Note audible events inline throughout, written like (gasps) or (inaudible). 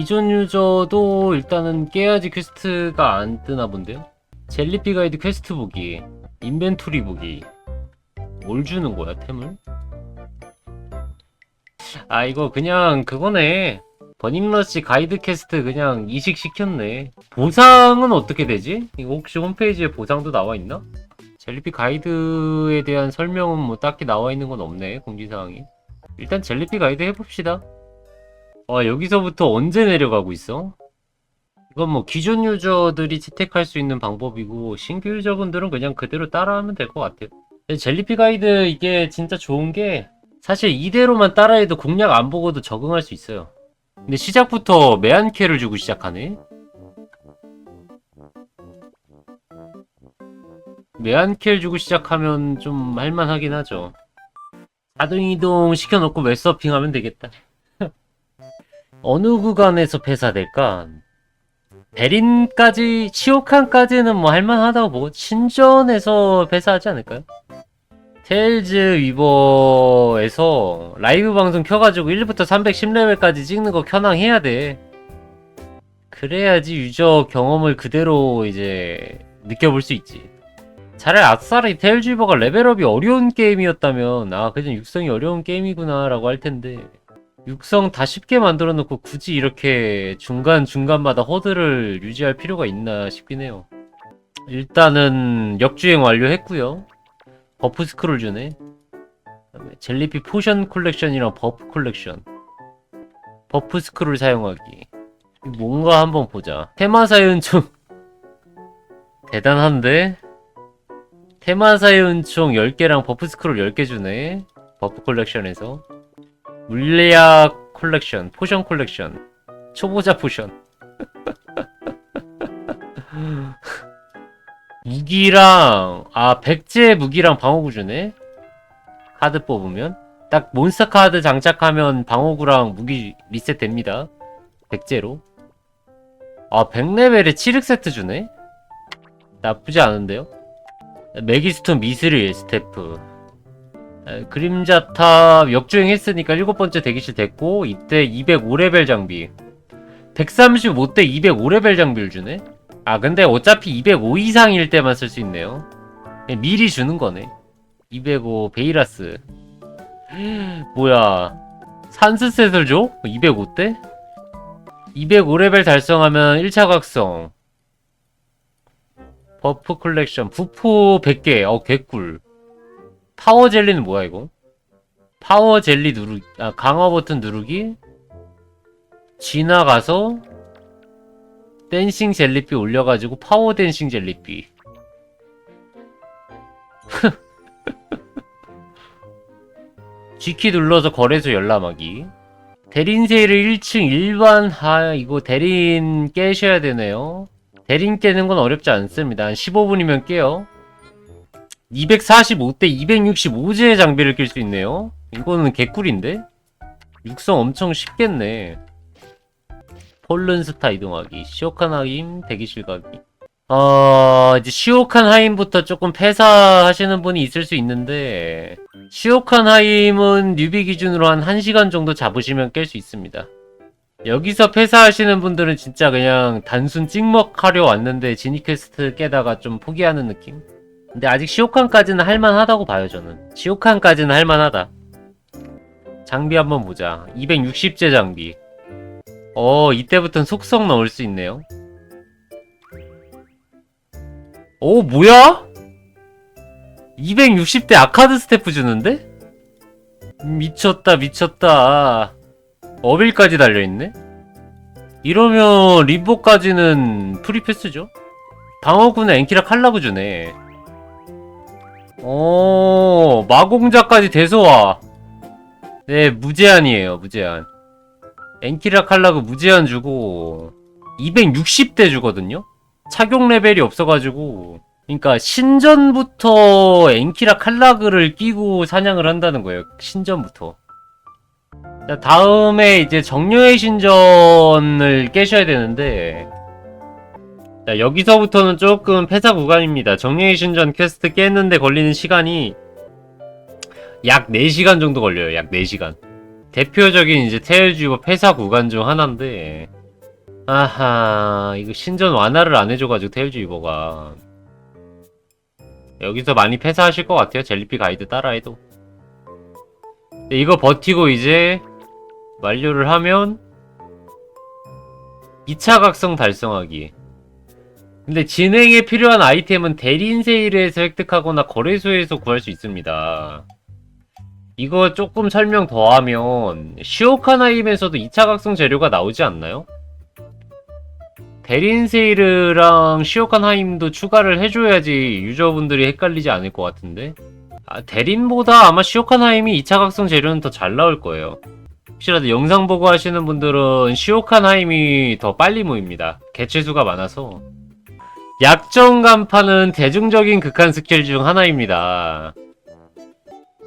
기존 유저도 일단은 깨야지 퀘스트가 안 뜨나 본데요? 젤리피 가이드 퀘스트 보기, 인벤토리 보기. 뭘 주는 거야, 템을? 아, 이거 그냥 그거네. 버닝러시 가이드 퀘스트 그냥 이식시켰네. 보상은 어떻게 되지? 이거 혹시 홈페이지에 보상도 나와 있나? 젤리피 가이드에 대한 설명은 뭐 딱히 나와 있는 건 없네, 공지사항이. 일단 젤리피 가이드 해봅시다. 와, 여기서부터 언제 내려가고 있어? 이건 뭐 기존 유저들이 채택할 수 있는 방법이고 신규 유저분들은 그냥 그대로 따라하면 될 것 같아요. 젤리피 가이드 이게 진짜 좋은 게 사실 이대로만 따라해도 공략 안 보고도 적응할 수 있어요. 근데 시작부터 매한캐를 주고 시작하네. 매한캐를 주고 시작하면 좀 할만하긴 하죠. 자동이동 시켜놓고 웹서핑 하면 되겠다. 어느 구간에서 폐사될까? 베린까지, 치오칸까지는 뭐 할만하다고 보고, 신전에서 폐사하지 않을까요? 테일즈 위버에서 라이브 방송 켜가지고 1부터 310레벨까지 찍는 거 켜낭해야 돼. 그래야지 유저 경험을 그대로 이제 느껴볼 수 있지. 차라리 아싸리 테일즈 위버가 레벨업이 어려운 게임이었다면, 아, 그냥 육성이 어려운 게임이구나, 라고 할 텐데. 육성 다 쉽게 만들어 놓고 굳이 이렇게 중간중간마다 허들을 유지할 필요가 있나 싶긴 해요. 일단은 역주행 완료했고요. 버프 스크롤 주네. 그다음에 젤리피 포션 콜렉션이랑 버프 콜렉션. 버프 스크롤 사용하기. 뭔가 한번 보자. 테마사의 은총. (laughs) 대단한데? 테마사의 은총 10개랑 버프 스크롤 10개 주네. 버프 콜렉션에서. 물리학 콜렉션, 포션 콜렉션, 초보자 포션. (laughs) 무기랑 아 백제 무기랑 방어구 주네. 카드 뽑으면 딱 몬스터 카드 장착하면 방어구랑 무기 리셋 됩니다. 백제로. 아 100레벨에 7흑 세트 주네. 나쁘지 않은데요. 메기스톤 미스릴 스태프. 에, 그림자탑 역주행 했으니까 일곱 번째 대기실 됐고 이때 205레벨 장비. 135대 205레벨 장비를 주네? 아 근데 어차피 205 이상일 때만 쓸 수 있네요. 그냥 미리 주는 거네. 205 베이라스. (gasps) 뭐야. 산스셋을 줘? 205대? 205레벨 달성하면 1차 각성. 버프 컬렉션. 부포 100개. 어 개꿀 파워 젤리는 뭐야 이거? 파워 젤리 누르기 아 강화 버튼 누르기 지나가서 댄싱 젤리비 올려가지고 파워 댄싱 젤리비 (laughs) G키 눌러서 거래소 열람하기. 대린 세일을 1층 일반 아 이거 대린 깨셔야 되네요. 대린 깨는 건 어렵지 않습니다. 한 15분이면 깨요 245대 265제의 장비를 낄 수 있네요. 이거는 개꿀인데? 육성 엄청 쉽겠네. 폴른스타 이동하기, 시오칸 하임, 대기실 가기. 어, 이제 시오칸 하임부터 조금 폐사하시는 분이 있을 수 있는데, 시오칸 하임은 뉴비 기준으로 한 1시간 정도 잡으시면 깰 수 있습니다. 여기서 폐사하시는 분들은 진짜 그냥 단순 찍먹하려 왔는데 지니퀘스트 깨다가 좀 포기하는 느낌? 근데 아직 시오칸까지는 할만하다고 봐요 저는 시오칸까지는 할만하다 장비 한번 보자 260제 장비 어 이때부터는 속성 넣을 수 있네요 오 뭐야? 260대 아카드 스태프 주는데? 미쳤다 미쳤다 어빌까지 달려있네? 이러면 림보까지는 프리패스죠? 방어구는 엔키라 칼라브 주네 오, 마공자까지 대소와. 네, 무제한이에요, 무제한. 엔키라 칼라그 무제한 주고, 260대 주거든요? 착용 레벨이 없어가지고, 그니까 신전부터 엔키라 칼라그를 끼고 사냥을 한다는 거예요, 신전부터. 자, 다음에 이제 정료의 신전을 깨셔야 되는데, 자, 여기서부터는 조금 폐사 구간입니다. 정령의 신전 퀘스트 깼는데 걸리는 시간이 약 4시간 정도 걸려요. 약 4시간. 대표적인 이제 테일즈버 폐사 구간 중 하나인데 아하 이거 신전 완화를 안 해줘가지고 테일즈 위버가 여기서 많이 패사하실 것 같아요 젤리피 가이드 따라해도 이거 버티고 이제 완료를 하면 2차 각성 달성하기 근데 진행에 필요한 아이템은 대리인 세일에서 획득하거나 거래소에서 구할 수 있습니다. 이거 조금 설명 더 하면 시오카나임에서도 2차 각성 재료가 나오지 않나요? 대린세이르랑 시오칸하임도 추가를 해줘야지 유저분들이 헷갈리지 않을 것 같은데? 아, 대린보다 아마 시오칸하임이 2차 각성 재료는 더 잘 나올 거예요. 혹시라도 영상 보고 하시는 분들은 시오칸하임이 더 빨리 모입니다. 개체수가 많아서 약정 간파는 대중적인 극한 스킬 중 하나입니다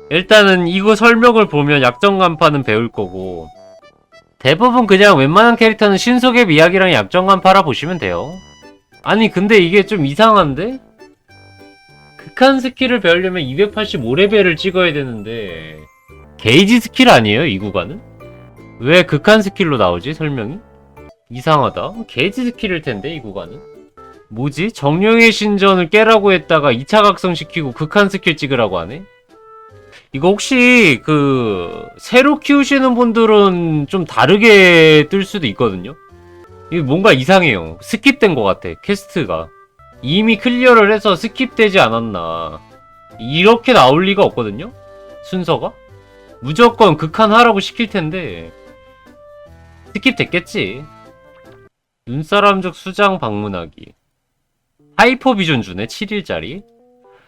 일단은 이거 설명을 보면 약정 간파는 배울 거고 대부분 그냥 웬만한 캐릭터는 신속의 이야기랑 약정만 팔아보시면 돼요. 아니 근데 이게 좀 이상한데? 극한 스킬을 배우려면 285레벨을 찍어야 되는데 게이지 스킬 아니에요 이 구간은? 왜 극한 스킬로 나오지 설명이? 이상하다 게이지 스킬일 텐데 이 구간은? 뭐지? 정령의 신전을 깨라고 했다가 2차 각성시키고 극한 스킬 찍으라고 하네? 이거 혹시 그 새로 키우시는 분들은 좀 다르게 뜰 수도 있거든요. 이게 뭔가 이상해요. 스킵된 것 같아. 퀘스트가 이미 클리어를 해서 스킵되지 않았나. 이렇게 나올 리가 없거든요. 순서가 무조건 극한하라고 시킬 텐데 스킵 됐겠지. 눈사람족 수장 방문하기. 하이퍼 비전 주네 7일짜리.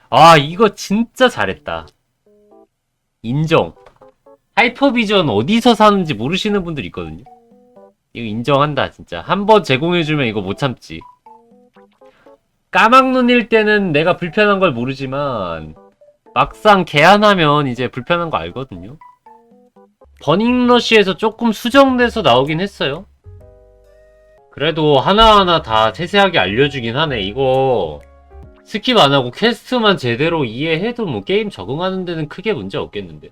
아 이거 진짜 잘했다. 인정. 하이퍼 비전 어디서 사는지 모르시는 분들 있거든요. 이거 인정한다, 진짜. 한 번 제공해주면 이거 못 참지. 까막눈일 때는 내가 불편한 걸 모르지만, 막상 개안하면 이제 불편한 거 알거든요. 버닝러시에서 조금 수정돼서 나오긴 했어요. 그래도 하나하나 다 세세하게 알려주긴 하네. 이거 스킵 안 하고 퀘스트만 제대로 이해해도 뭐 게임 적응하는 데는 크게 문제 없겠는데.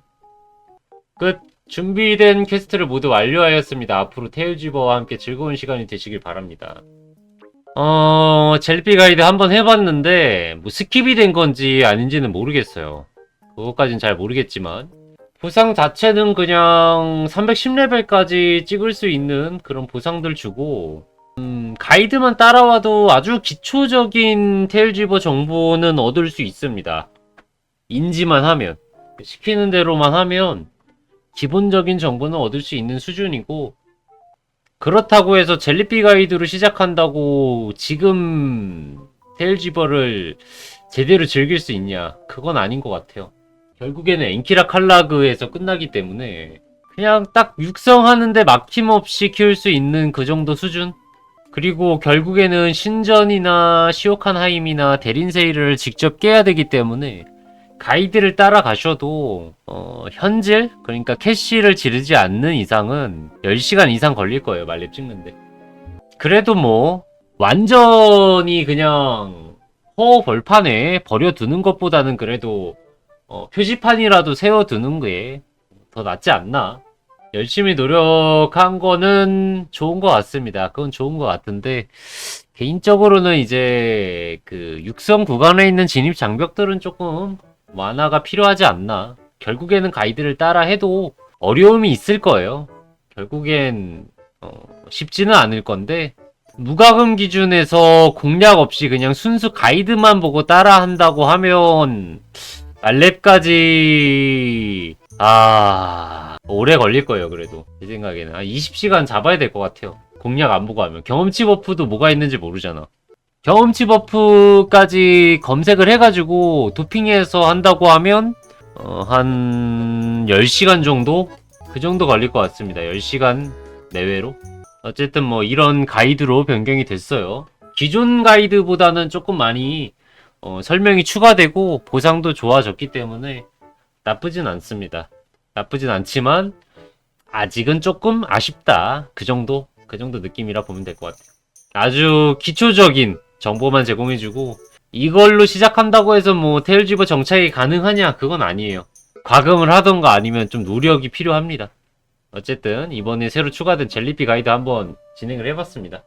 끝. 준비된 퀘스트를 모두 완료하였습니다. 앞으로 테일지버와 함께 즐거운 시간이 되시길 바랍니다. 어, 젤피 가이드 한번 해봤는데, 뭐 스킵이 된 건지 아닌지는 모르겠어요. 그것까진 잘 모르겠지만, 보상 자체는 그냥 310레벨까지 찍을 수 있는 그런 보상들 주고, 음, 가이드만 따라와도 아주 기초적인 테일지버 정보는 얻을 수 있습니다. 인지만 하면. 시키는 대로만 하면 기본적인 정보는 얻을 수 있는 수준이고, 그렇다고 해서 젤리피 가이드로 시작한다고 지금 테일지버를 제대로 즐길 수 있냐? 그건 아닌 것 같아요. 결국에는 엔키라 칼라그에서 끝나기 때문에 그냥 딱 육성하는데 막힘없이 키울 수 있는 그 정도 수준? 그리고 결국에는 신전이나 시오칸하임이나 대린세일을 직접 깨야 되기 때문에 가이드를 따라가셔도 어, 현질 그러니까 캐시를 지르지 않는 이상은 10시간 이상 걸릴 거예요 말렙 찍는데. 그래도 뭐 완전히 그냥 허벌판에 버려두는 것보다는 그래도 어, 표지판이라도 세워두는 게 더 낫지 않나 열심히 노력한 거는 좋은 것 같습니다. 그건 좋은 것 같은데, 개인적으로는 이제 그 육성 구간에 있는 진입 장벽들은 조금 완화가 필요하지 않나. 결국에는 가이드를 따라 해도 어려움이 있을 거예요. 결국엔 어, 쉽지는 않을 건데, 무과금 기준에서 공략 없이 그냥 순수 가이드만 보고 따라 한다고 하면, 말렙까지, 아, 오래 걸릴 거예요, 그래도. 제 생각에는. 아, 20시간 잡아야 될 것 같아요. 공략 안 보고 하면. 경험치 버프도 뭐가 있는지 모르잖아. 경험치 버프까지 검색을 해가지고 도핑해서 한다고 하면, 어, 한 10시간 정도? 그 정도 걸릴 것 같습니다. 10시간 내외로. 어쨌든 뭐 이런 가이드로 변경이 됐어요. 기존 가이드보다는 조금 많이 어, 설명이 추가되고 보상도 좋아졌기 때문에 나쁘진 않습니다. 나쁘진 않지만 아직은 조금 아쉽다. 그 정도 그 정도 느낌이라 보면 될 것 같아요. 아주 기초적인 정보만 제공해주고 이걸로 시작한다고 해서 뭐 테일지버 정착이 가능하냐 그건 아니에요. 과금을 하던가 아니면 좀 노력이 필요합니다. 어쨌든 이번에 새로 추가된 젤리피 가이드 한번 진행을 해봤습니다.